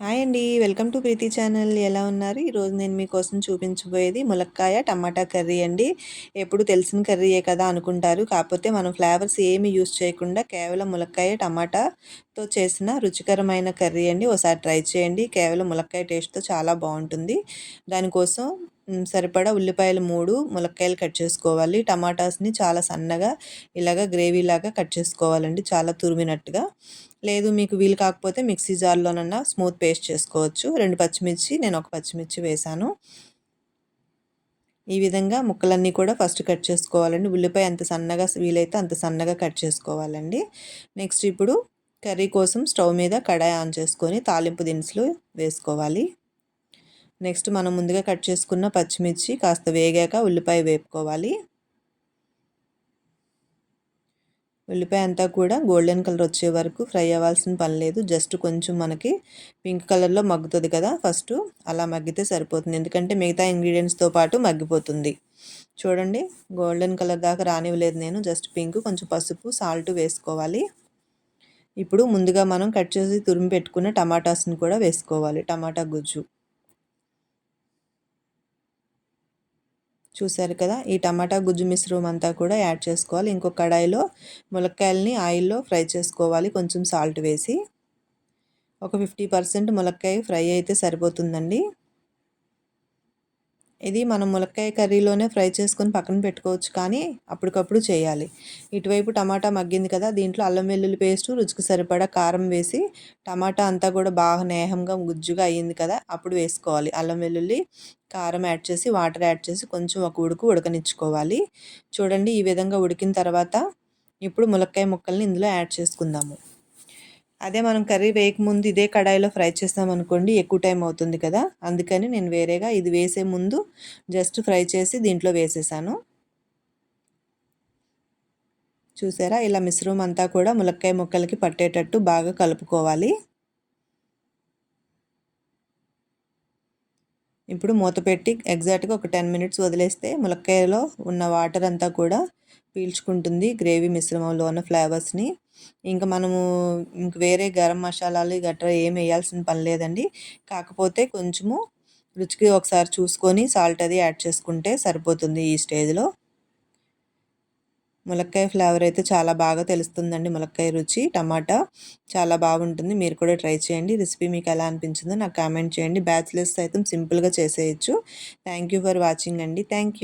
Hi అండి. Welcome to Preethi channel. ఎలా ఉన్నారు? ఈరోజు నేను మీకోసం చూపించబోయేది ములక్కాయ టమాటా కర్రీ అండి. ఎప్పుడు తెలిసిన కర్రీయే కదా అనుకుంటారు. కాకపోతే మనం ఫ్లేవర్స్ ఏమి యూస్ చేయకుండా కేవలం ములక్కాయ టమాటాతో చేసిన రుచికరమైన కర్రీ అండి. ఒకసారి ట్రై చేయండి. కేవలం ములక్కాయ టేస్ట్తో చాలా బాగుంటుంది. దానికోసం సరిపడా ఉల్లిపాయలు మూడు ములక్కాయలు కట్ చేసుకోవాలి. టమాటాస్ని చాలా సన్నగా ఇలాగ గ్రేవీలాగా కట్ చేసుకోవాలండి చాలా తురిమినట్టుగా. లేదు మీకు వీలు కాకపోతే మిక్సీ జార్లోనన్నా స్మూత్ పేస్ట్ చేసుకోవచ్చు. రెండు పచ్చిమిర్చి నేను ఒక పచ్చిమిర్చి వేశాను. ఈ విధంగా ముక్కలన్నీ కూడా ఫస్ట్ కట్ చేసుకోవాలండి. ఉల్లిపాయ ఎంత సన్నగా వీలైతే అంత సన్నగా కట్ చేసుకోవాలండి. నెక్స్ట్ ఇప్పుడు కర్రీ కోసం స్టవ్ మీద కడాయి ఆన్ చేసుకొని తాలింపు దినుసులు వేసుకోవాలి. నెక్స్ట్ మనం ముందుగా కట్ చేసుకున్న పచ్చిమిర్చి కాస్త వేగాక ఉల్లిపాయ వేపుకోవాలి. ఉల్లిపాయ అంతా కూడా గోల్డెన్ కలర్ వచ్చే వరకు ఫ్రై అవ్వాల్సిన పని లేదు. జస్ట్ కొంచెం మనకి పింక్ కలర్లో మగ్గుతుంది కదా ఫస్ట్ అలా మగ్గితే సరిపోతుంది. ఎందుకంటే మిగతా ఇంగ్రీడియంట్స్తో పాటు మగ్గిపోతుంది. చూడండి గోల్డెన్ కలర్ దాకా రానివ్వలేదు నేను. జస్ట్ పింక్ కొంచెం పసుపు సాల్ట్ వేసుకోవాలి. ఇప్పుడు ముందుగా మనం కట్ చేసి తురిమి పెట్టుకున్న టమాటాస్ని కూడా వేసుకోవాలి. టమాటా గుజ్జు. చూశారు కదా ఈ టమాటా గుజ్జు మిశ్రమం అంతా కూడా యాడ్ చేసుకోవాలి. ఇంకొక కడాయిలో ములక్కాయలని ఆయిల్లో ఫ్రై చేసుకోవాలి. కొంచెం సాల్ట్ వేసి ఒక ఫిఫ్టీ పర్సెంట్ ములక్కాయ ఫ్రై అయితే సరిపోతుందండి. ఇది మనం ములక్కాయ కర్రీలోనే ఫ్రై చేసుకొని పక్కన పెట్టుకోవచ్చు కానీ అప్పటికప్పుడు చేయాలి. ఇటువైపు టమాటా మగ్గింది కదా దీంట్లో అల్లం వెల్లుల్లి పేస్ట్ రుచికి సరిపడా కారం వేసి టమాటా అంతా కూడా బాగా నేహంగా గుజ్జుగా అయ్యింది కదా అప్పుడు వేసుకోవాలి. అల్లం వెల్లుల్లి కారం యాడ్ చేసి వాటర్ యాడ్ చేసి కొంచెం ఒక ఉడుకు ఉడకనిచ్చుకోవాలి. చూడండి ఈ విధంగా ఉడికిన తర్వాత ఇప్పుడు ములక్కాయ ముక్కల్ని ఇందులో యాడ్ చేసుకుందాము. అదే మనం కర్రీ వేయకముందు ఇదే కడాయిలో ఫ్రై చేస్తామనుకోండి ఎక్కువ టైం అవుతుంది కదా. అందుకని నేను వేరేగా ఇది వేసే ముందు జస్ట్ ఫ్రై చేసి దీంట్లో వేసేసాను. చూసారా? ఇలా మిశ్రమం అంతా కూడా ములక్కాయ ముక్కలకి పట్టేటట్టు బాగా కలుపుకోవాలి. ఇప్పుడు మూత పెట్టి ఎగ్జాక్ట్గా ఒక టెన్ మినిట్స్ వదిలేస్తే ములక్కాయలో ఉన్న వాటర్ అంతా కూడా పీల్చుకుంటుంది గ్రేవీ మిశ్రమంలో ఉన్న ఫ్లేవర్స్ని. ఇంకా మనము ఇంక వేరే గరం మసాలాలు గట్రా ఏం వేయాల్సిన పని లేదండి. కాకపోతే కొంచెము రుచికి ఒకసారి చూసుకొని సాల్ట్ అది యాడ్ చేసుకుంటే సరిపోతుంది ఈ స్టేజ్లో. ములక్కాయ ఫ్లేవర్ అయితే చాలా బాగా తెలుస్తుందండి ములక్కాయ రుచి టమాటా చాలా బాగుంటుంది. మీరు కూడా ట్రై చేయండి. రెసిపీ మీకు ఎలా అనిపించిందో నాకు కామెంట్ చేయండి. బ్యాచిలర్స్ అయితే సింపుల్గా చేసేయచ్చు. థ్యాంక్ ఫర్ వాచింగ్ అండి. థ్యాంక్